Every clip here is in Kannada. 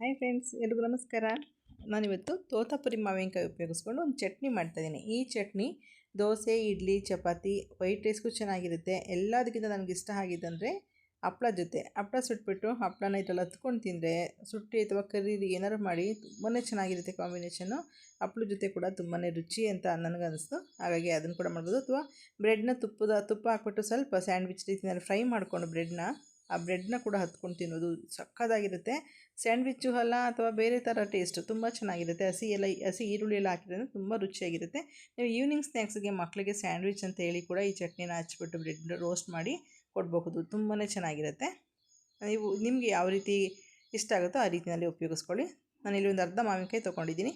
ಹಾಯ್ ಫ್ರೆಂಡ್ಸ್, ಎಲ್ರಿಗೂ ನಮಸ್ಕಾರ. ನಾನಿವತ್ತು ತೋತಾಪುರಿ ಮಾವಿನಕಾಯಿ ಉಪಯೋಗಿಸ್ಕೊಂಡು ಒಂದು ಚಟ್ನಿ ಮಾಡ್ತಾಯಿದ್ದೀನಿ ಈ ಚಟ್ನಿ ದೋಸೆ, ಇಡ್ಲಿ, ಚಪಾತಿ, ವೈಟ್ ರೈಸ್ಗೂ ಚೆನ್ನಾಗಿರುತ್ತೆ. ಎಲ್ಲದಕ್ಕಿಂತ ನನಗೆ ಇಷ್ಟ ಆಗಿದ್ದಂದರೆ ಹಪ್ಪಳ ಜೊತೆ. ಹಪ್ಪಳ ಸುಟ್ಬಿಟ್ಟು ಹಪ್ಪಳನ ಇದ್ರಲ್ಲಿ ಹತ್ಕೊಂಡು ತಿಂದರೆ ಸುಟ್ಟಿ ಅಥವಾ ಕರಿ ಏನಾದ್ರು ಮಾಡಿ ತುಂಬಾ ಚೆನ್ನಾಗಿರುತ್ತೆ ಕಾಂಬಿನೇಷನ್ನು ಹಪ್ಪಳ ಜೊತೆ ಕೂಡ ತುಂಬಾ ರುಚಿ ಅಂತ ನನಗನ್ನಿಸ್ತು. ಹಾಗಾಗಿ ಅದನ್ನು ಕೂಡ ಮಾಡ್ಬೋದು. ಅಥವಾ ಬ್ರೆಡ್ನ ತುಪ್ಪದ ತುಪ್ಪ ಹಾಕ್ಬಿಟ್ಟು ಸ್ವಲ್ಪ ಸ್ಯಾಂಡ್ವಿಚ್ ರೀತಿಯಲ್ಲಿ ಫ್ರೈ ಮಾಡಿಕೊಂಡು ಬ್ರೆಡ್ನ ಆ ಬ್ರೆಡ್ನ ಕೂಡ ಹತ್ಕೊಂಡು ತಿನ್ನೋದು ಸಕ್ಕತ್ತಾಗಿರುತ್ತೆ ಸ್ಯಾಂಡ್ವಿಚ್ಚು ಅಲ್ಲ ಅಥವಾ ಬೇರೆ ಥರ ಟೇಸ್ಟ್ ತುಂಬ ಚೆನ್ನಾಗಿರುತ್ತೆ. ಹಸಿ ಎಲ್ಲ ಹಸಿ ಈರುಳ್ಳಿ ಎಲ್ಲ ಹಾಕಿದ್ರೆ ತುಂಬ ರುಚಿಯಾಗಿರುತ್ತೆ. ನೀವು ಈವ್ನಿಂಗ್ ಸ್ನ್ಯಾಕ್ಸ್ಗೆ ಮಕ್ಕಳಿಗೆ ಸ್ಯಾಂಡ್ವಿಚ್ ಅಂತ ಹೇಳಿ ಕೂಡ ಈ ಚಟ್ನಿನ ಹಚ್ಬಿಟ್ಟು ಬ್ರೆಡ್ ರೋಸ್ಟ್ ಮಾಡಿ ಕೊಡಬಹುದು. ತುಂಬಾ ಚೆನ್ನಾಗಿರುತ್ತೆ. ನೀವು, ನಿಮಗೆ ಯಾವ ರೀತಿ ಇಷ್ಟ ಆಗುತ್ತೋ ಆ ರೀತಿಯಲ್ಲಿ ಉಪಯೋಗಿಸ್ಕೊಳ್ಳಿ. ಇಲ್ಲಿ ಒಂದು ಅರ್ಧ ಮಾವಿನಕಾಯಿ ತೊಗೊಂಡಿದ್ದೀನಿ.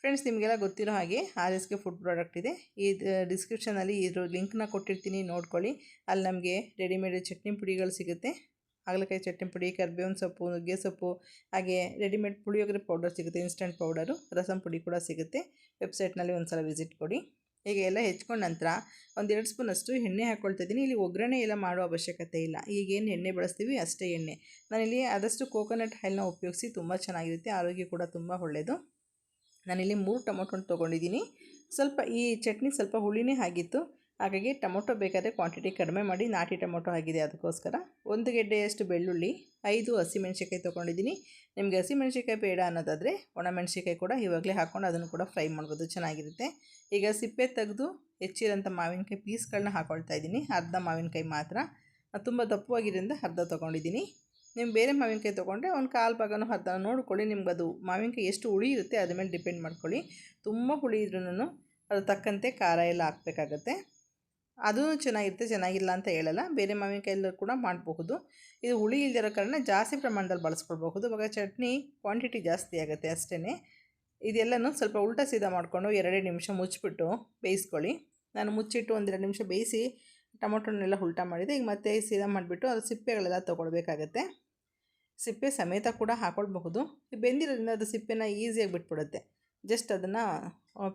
ಫ್ರೆಂಡ್ಸ್, ನಿಮಗೆಲ್ಲ ಗೊತ್ತಿರೋ ಹಾಗೆ R S K food product ಇದೆ. ಈ ಡಿಸ್ಕ್ರಿಪ್ಷನಲ್ಲಿ ಇದ್ರ ಲಿಂಕ್ನ ಕೊಟ್ಟಿರ್ತೀನಿ, ನೋಡ್ಕೊಳ್ಳಿ. ಅಲ್ಲಿ ನಮಗೆ ರೆಡಿಮೇಡ್ ಚಟ್ನಿ ಪುಡಿಗಳು ಸಿಗುತ್ತೆ. ಹಾಗಲಕಾಯಿ ಚಟ್ನಿ ಪುಡಿ, ಕರ್ಬೇವಿನ ಸೊಪ್ಪು, ನುಗ್ಗೆ ಸೊಪ್ಪು, ಹಾಗೆ ರೆಡಿಮೇಡ್ ಪುಳಿಯೋಗರೆ ಪೌಡರ್ ಸಿಗುತ್ತೆ ಇನ್ಸ್ಟೆಂಟ್ ಪೌಡರು ರಸಂ ಪುಡಿ ಕೂಡ ಸಿಗುತ್ತೆ. ವೆಬ್ಸೈಟ್ನಲ್ಲಿ ಒಂದು ಸಲ ವಿಸಿಟ್ ಕೊಡಿ. ಹೀಗೆ ಎಲ್ಲ ಹೆಚ್ಕೊಂಡ ನಂತರ ಒಂದೆರಡು ಸ್ಪೂನಷ್ಟು ಎಣ್ಣೆ ಹಾಕ್ಕೊಳ್ತಾ ಇದ್ದೀನಿ. ಇಲ್ಲಿ ಒಗ್ಗರಣೆ ಎಲ್ಲ ಮಾಡೋ ಅವಶ್ಯಕತೆ ಇಲ್ಲ. ಈಗೇನು ಎಣ್ಣೆ ಬಳಸ್ತೀವಿ, ಅಷ್ಟೇ ಎಣ್ಣೆ. ನಾನಿಲ್ಲಿ ಆದಷ್ಟು ಕೋಕೋನಟ್ ಆಯಿಲ್ನ ಉಪಯೋಗಿಸಿ, ತುಂಬ ಚೆನ್ನಾಗಿರುತ್ತೆ, ಆರೋಗ್ಯ ಕೂಡ ತುಂಬ ಒಳ್ಳೆಯದು ನಾನಿಲ್ಲಿ ಮೂರು ಟೊಮೊಟೊ ತೊಗೊಂಡಿದ್ದೀನಿ. ಸ್ವಲ್ಪ ಈ ಚಟ್ನಿ ಸ್ವಲ್ಪ ಹುಳಿನೇ ಆಗಿತ್ತು. ಹಾಗಾಗಿ ಟೊಮೊಟೊ ಬೇಕಾದರೆ ಕ್ವಾಂಟಿಟಿ ಕಡಿಮೆ ಮಾಡಿ ನಾಟಿ ಟೊಮೊಟೊ ಆಗಿದೆ ಅದಕ್ಕೋಸ್ಕರ. ಒಂದು ಗೆಡ್ಡೆಯಷ್ಟು ಬೆಳ್ಳುಳ್ಳಿ, ಐದು ಹಸಿಮೆಣ್ಸಿಕಾಯಿ ತೊಗೊಂಡಿದ್ದೀನಿ. ನಿಮಗೆ ಹಸಿಮೆಣ್ಸಿಕಾಯಿ ಬೇಡ ಅನ್ನೋದಾದರೆ ಒಣಮೆಣ್ಸಿಕಾಯಿ ಕೂಡ ಇವಾಗಲೇ ಹಾಕ್ಕೊಂಡು ಅದನ್ನು ಕೂಡ ಫ್ರೈ ಮಾಡ್ಬೋದು, ಚೆನ್ನಾಗಿರುತ್ತೆ. ಈಗ ಸಿಪ್ಪೆ ತೆಗೆದು ಹೆಚ್ಚಿರೋಂಥ ಮಾವಿನಕಾಯಿ ಪೀಸ್ಗಳನ್ನ ಹಾಕ್ಕೊಳ್ತಾ ಇದ್ದೀನಿ. ಅರ್ಧ ಮಾವಿನಕಾಯಿ ಮಾತ್ರ. ತುಂಬ ದಪ್ಪವಾಗಿರೋದ್ರಿಂದ ಅರ್ಧ ತೊಗೊಂಡಿದ್ದೀನಿ. ನೀವು ಬೇರೆ ಮಾವಿನಕಾಯಿ ತೊಗೊಂಡ್ರೆ ಒಂದು ಕಾಲು ಭಾಗನೂ ಅರ್ಧ ನೋಡ್ಕೊಳ್ಳಿ ನಿಮ್ಗೆ ಅದು ಮಾವಿನಕಾಯಿ ಎಷ್ಟು ಹುಳಿ ಇರುತ್ತೆ ಅದ್ರ ಮೇಲೆ ಡಿಪೆಂಡ್ ಮಾಡ್ಕೊಳ್ಳಿ. ತುಂಬ ಹುಳಿ ಇದ್ರೂ ಅದ್ರ ತಕ್ಕಂತೆ ಖಾರ ಎಲ್ಲ ಹಾಕಬೇಕಾಗತ್ತೆ. ಅದೂ ಚೆನ್ನಾಗಿರುತ್ತೆ, ಚೆನ್ನಾಗಿಲ್ಲ ಅಂತ ಹೇಳಲ್ಲ. ಬೇರೆ ಮಾವಿನಕಾಯಲ್ಲೂ ಕೂಡ ಮಾಡಬಹುದು. ಇದು ಹುಳಿ ಇಲ್ದಿರೋ ಕಾರಣ ಜಾಸ್ತಿ ಪ್ರಮಾಣದಲ್ಲಿ ಬಳಸ್ಕೊಳ್ಬಹುದು. ಇವಾಗ ಚಟ್ನಿ ಕ್ವಾಂಟಿಟಿ ಜಾಸ್ತಿ ಆಗುತ್ತೆ ಅಷ್ಟೇ ಇದೆಲ್ಲನೂ ಸ್ವಲ್ಪ ಉಲ್ಟಾ ಸೀದಾ ಮಾಡಿಕೊಂಡು ಎರಡೇ ನಿಮಿಷ ಮುಚ್ಚಿಬಿಟ್ಟು ಬೇಯಿಸ್ಕೊಳ್ಳಿ. ನಾನು ಮುಚ್ಚಿಟ್ಟು ಒಂದೆರಡು ನಿಮಿಷ ಬೇಯಿಸಿ ಟೊಮೊಟೊನೆಲ್ಲ ಉಲ್ಟಾ ಮಾಡಿದೆ. ಈಗ ಮತ್ತೆ ಸೀದಾ ಮಾಡಿಬಿಟ್ಟು ಅದು ಸಿಪ್ಪೆಗಳೆಲ್ಲ ತೊಗೊಳ್ಬೇಕಾಗತ್ತೆ. ಸಿಪ್ಪೆ ಸಮೇತ ಕೂಡ ಹಾಕ್ಕೊಳ್ಬಹುದು ಬೆಂದಿರೋದ್ರಿಂದ ಅದು ಸಿಪ್ಪೆನ ಈಸಿಯಾಗಿ ಬಿಟ್ಬಿಡುತ್ತೆ. ಜಸ್ಟ್ ಅದನ್ನು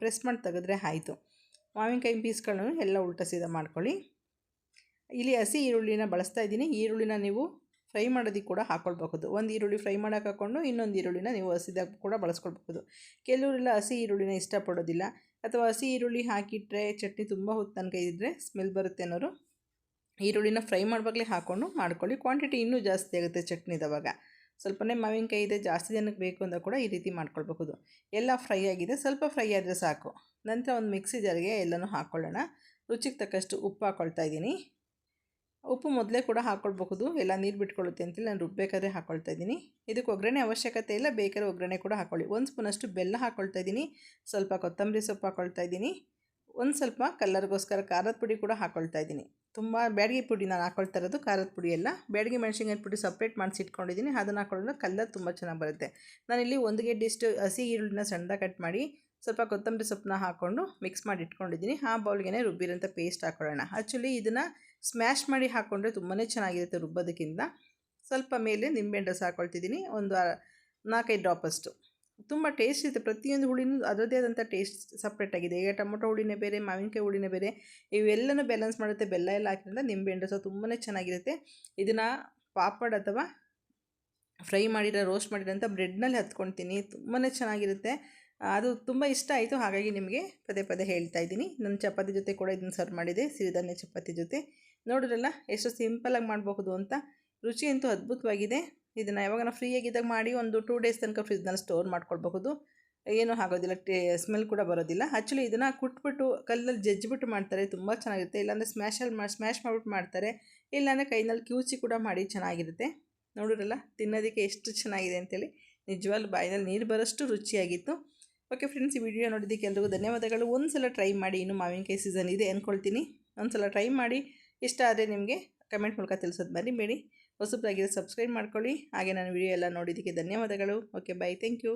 ಪ್ರೆಸ್ ಮಾಡಿ ತೆಗೆದ್ರೆ ಆಯಿತು. ಮಾವಿನಕಾಯಿ ಪೀಸ್ಗಳನ್ನು ಎಲ್ಲ ಉಲ್ಟ ಸೀದಾ ಮಾಡ್ಕೊಳ್ಳಿ. ಇಲ್ಲಿ ಹಸಿ ಈರುಳ್ಳಿನ ಬಳಸ್ತಾ ಇದ್ದೀನಿ. ಈರುಳ್ಳಿನ ನೀವು ಫ್ರೈ ಮಾಡೋದಕ್ಕೆ ಕೂಡ ಹಾಕ್ಕೊಳ್ಬಹುದು ಒಂದು ಈರುಳ್ಳಿ ಫ್ರೈ ಮಾಡೋಕೆ ಹಾಕ್ಕೊಂಡು ಇನ್ನೊಂದು ಈರುಳ್ಳಿನ ನೀವು ಹಸಿದಾಗ ಕೂಡ ಬಳಸ್ಕೊಳ್ಬಹುದು. ಕೆಲವರೆಲ್ಲ ಹಸಿ ಈರುಳ್ಳಿನ ಇಷ್ಟಪಡೋದಿಲ್ಲ. ಅಥವಾ ಹಸಿ ಈರುಳ್ಳಿ ಹಾಕಿಟ್ರೆ ಚಟ್ನಿ ತುಂಬ ಹೊತ್ತು ತನಕ ಇದ್ದರೆ ಸ್ಮೆಲ್ ಬರುತ್ತೆ ಅನ್ನೋರು ಈರುಳ್ಳಿನ ಫ್ರೈ ಮಾಡುವಾಗಲೇ ಹಾಕ್ಕೊಂಡು ಮಾಡ್ಕೊಳ್ಳಿ. ಕ್ವಾಂಟಿಟಿ ಇನ್ನೂ ಜಾಸ್ತಿ ಆಗುತ್ತೆ ಚಟ್ನಿದವಾಗ. ಸ್ವಲ್ಪನೇ ಮಾವಿನಕಾಯಿ ಇದೆ, ಜಾಸ್ತಿ ಜನಕ್ಕೆ ಬೇಕು ಅಂತ ಕೂಡ ಈ ರೀತಿ ಮಾಡ್ಕೊಳ್ಬಹುದು. ಎಲ್ಲ ಫ್ರೈ ಆಗಿದೆ. ಸ್ವಲ್ಪ ಫ್ರೈ ಆದರೆ ಸಾಕು. ನಂತರ ಒಂದು ಮಿಕ್ಸಿ ಜಾರಿಗೆ ಎಲ್ಲನೂ ಹಾಕ್ಕೊಳ್ಳೋಣ ರುಚಿಗೆ ತಕ್ಕಷ್ಟು ಉಪ್ಪು ಹಾಕ್ಕೊಳ್ತಾ ಇದ್ದೀನಿ. ಉಪ್ಪು ಮೊದಲೇ ಕೂಡ ಹಾಕ್ಕೊಳ್ಬಹುದು ಎಲ್ಲ ನೀರು ಬಿಟ್ಕೊಳ್ಳುತ್ತೆ ಅಂತೇಳಿ ನಾನು ರುಬ್ಬೇಕಾದ್ರೆ ಹಾಕ್ಕೊಳ್ತಾ ಇದ್ದೀನಿ. ಇದಕ್ಕೆ ಒಗ್ಗರಣೆ ಅವಶ್ಯಕತೆ ಇಲ್ಲ. ಬೇಕಾದ್ರೆ ಒಗ್ಗರಣೆ ಕೂಡ ಹಾಕ್ಕೊಳ್ಳಿ ಒಂದು ಸ್ಪೂನಷ್ಟು ಬೆಲ್ಲ ಹಾಕ್ಕೊಳ್ತಾ ಇದ್ದೀನಿ. ಸ್ವಲ್ಪ ಕೊತ್ತಂಬರಿ ಸೊಪ್ಪು ಹಾಕ್ಕೊಳ್ತಾ ಇದ್ದೀನಿ. ಒಂದು ಸ್ವಲ್ಪ ಕಲ್ಲರ್ಗೋಸ್ಕರ ಖಾರದ ಪುಡಿ ಕೂಡ ಹಾಕ್ಕೊಳ್ತಾ ಇದ್ದೀನಿ. ತುಂಬ ಬ್ಯಾಡಿಗೆ ಪುಡಿ ನಾನು ಹಾಕ್ಕೊಳ್ತಾ ಇರೋದು ಖಾರದ ಪುಡಿ ಎಲ್ಲ ಬ್ಯಾಡಿಗೆ ಮೆಣಸಿನ್ಕಾಯಿ ಪುಡಿ ಸಪ್ರೇಟ್ ಮಾಡಿಸಿ ಇಟ್ಕೊಂಡಿದ್ದೀನಿ. ಅದನ್ನು ಹಾಕ್ಕೊಳ್ಳೋದು ಕಲ್ಲರ್ ತುಂಬ ಚೆನ್ನಾಗಿ ಬರುತ್ತೆ. ನಾನಿಲ್ಲಿ ಒಂದು ಗೆಡ್ಡೆಷ್ಟು ಹಸಿ ಈರುಳ್ಳಿನ ಸಣ್ಣದಾಗಿ ಕಟ್ ಮಾಡಿ ಸ್ವಲ್ಪ ಕೊತ್ತಂಬರಿ ಸೊಪ್ಪನ್ನ ಹಾಕ್ಕೊಂಡು ಮಿಕ್ಸ್ ಮಾಡಿ ಇಟ್ಕೊಂಡಿದ್ದೀನಿ. ಆ ಬೌಲ್ಗೆ ರುಬ್ಬಿರೋಂಥ ಪೇಸ್ಟ್ ಹಾಕೊಳ್ಳೋಣ. ಆ್ಯಕ್ಚುಲಿ ಇದನ್ನು ಸ್ಮ್ಯಾಶ್ ಮಾಡಿ ಹಾಕ್ಕೊಂಡ್ರೆ ತುಂಬಾ ಚೆನ್ನಾಗಿರುತ್ತೆ ರುಬ್ಬೋದಕ್ಕಿಂತ. ಸ್ವಲ್ಪ ಮೇಲೆ ನಿಂಬೆಹಣ್ಣು ರಸ ಹಾಕ್ಕೊಳ್ತಿದ್ದೀನಿ ಒಂದು ನಾಲ್ಕೈದು ಡ್ರಾಪಷ್ಟು ತುಂಬ ಟೇಸ್ಟ್ ಇರುತ್ತೆ. ಪ್ರತಿಯೊಂದು ಹುಳಿನೂ ಅದರದ್ದೇ ಆದಂಥ ಟೇಸ್ಟ್ ಸಪ್ರೇಟಾಗಿದೆ ಈಗ ಟೊಮೊಟೊ ಹುಳಿನೇ ಬೇರೆ, ಮಾವಿನಕಾಯಿ ಹುಳಿನೇ ಬೇರೆ, ಇವೆಲ್ಲನೂ ಬ್ಯಾಲೆನ್ಸ್ ಮಾಡುತ್ತೆ. ಬೆಲ್ಲ ಎಲ್ಲ ಹಾಕಿದ್ರಿಂದ ನಿಂಬೆಹಣ್ಣು ಸಹ ತುಂಬಾ ಚೆನ್ನಾಗಿರುತ್ತೆ. ಇದನ್ನು ಪಾಪಡ್ ಅಥವಾ ಫ್ರೈ ಮಾಡಿರೋ ರೋಸ್ಟ್ ಮಾಡಿರೋಂಥ ಬ್ರೆಡ್ನಲ್ಲಿ ಹತ್ಕೊಳ್ತೀನಿ. ತುಂಬಾ ಚೆನ್ನಾಗಿರುತ್ತೆ. ಅದು ತುಂಬ ಇಷ್ಟ ಆಯಿತು. ಹಾಗಾಗಿ ನಿಮಗೆ ಪದೇ ಪದೇ ಹೇಳ್ತಾ ಇದ್ದೀನಿ. ನನ್ನ ಚಪಾತಿ ಜೊತೆ ಕೂಡ ಇದನ್ನು ಸರ್ವ್ ಮಾಡಿದೆ. ಸಿರಿಧಾನ್ಯ ಚಪಾತಿ ಜೊತೆ. ನೋಡಿದ್ರಲ್ಲ, ಎಷ್ಟು ಸಿಂಪಲಾಗಿ ಮಾಡಬಹುದು ಅಂತ. ರುಚಿ ಅಂತೂ ಅದ್ಭುತವಾಗಿದೆ. ಇದನ್ನು ಯಾವಾಗ ಫ್ರೀ ಆಗಿದ್ದಾಗ ಮಾಡಿ ಒಂದು ಟೂ ಡೇಸ್ ತನಕ ಫ್ರಿಜ್ನಲ್ಲಿ ಸ್ಟೋರ್ ಮಾಡ್ಕೊಳ್ಬಹುದು. ಏನೂ ಆಗೋದಿಲ್ಲ, ಟೇ ಸ್ಮೆಲ್ ಕೂಡ ಬರೋದಿಲ್ಲ. ಆ್ಯಕ್ಚುಲಿ ಇದನ್ನು ಕುಟ್ಬಿಟ್ಟು, ಕಲ್ಲಲ್ಲಿ ಜಜ್ಜಿಬಿಟ್ಟು ಮಾಡ್ತಾರೆ, ತುಂಬ ಚೆನ್ನಾಗಿರುತ್ತೆ. ಇಲ್ಲಾಂದರೆ ಸ್ಮ್ಯಾಶಲ್ಲಿ ಮಾಡಿ ಸ್ಮ್ಯಾಶ್ ಮಾಡ್ಬಿಟ್ಟು ಮಾಡ್ತಾರೆ. ಇಲ್ಲಾಂದರೆ ಕೈನಲ್ಲಿ ಕ್ಯೂಚಿ ಕೂಡ ಮಾಡಿ ಚೆನ್ನಾಗಿರುತ್ತೆ. ನೋಡಿರಲ್ಲ ತಿನ್ನೋದಕ್ಕೆ ಎಷ್ಟು ಚೆನ್ನಾಗಿದೆ ಅಂತೇಳಿ. ನಿಜವಾಗ್ಲೂ ಬಾಯಿನಲ್ಲಿ ನೀರು ಬರೋಷ್ಟು ರುಚಿಯಾಗಿತ್ತು. ಓಕೆ ಫ್ರೆಂಡ್ಸ್ ಈ ವಿಡಿಯೋ ನೋಡಿದ್ದಕ್ಕೆ ಎಲ್ರಿಗೂ ಧನ್ಯವಾದಗಳು. ಒಂದು ಸಲ ಟ್ರೈ ಮಾಡಿ, ಇನ್ನು ಮಾವಿನಕಾಯಿ ಸೀಸನ್ ಇದೆ ಅಂದ್ಕೊಳ್ತೀನಿ ಒಂದು ಸಲ ಟ್ರೈ ಮಾಡಿ. ಇಷ್ಟ ಆದರೆ ನಿಮಗೆ ಕಮೆಂಟ್ ಮೂಲಕ ತಿಳಿಸೋದು ಮರಿಬೇಡಿ. ಹೊಸದಾಗಿದೆ ಸಬ್ಸ್ಕ್ರೈಬ್ ಮಾಡ್ಕೊಳ್ಳಿ. ಹಾಗೆ ನಾನು ವಿಡಿಯೋ ಎಲ್ಲ ನೋಡಿದ್ದಕ್ಕೆ ಧನ್ಯವಾದಗಳು. Okay bye thank you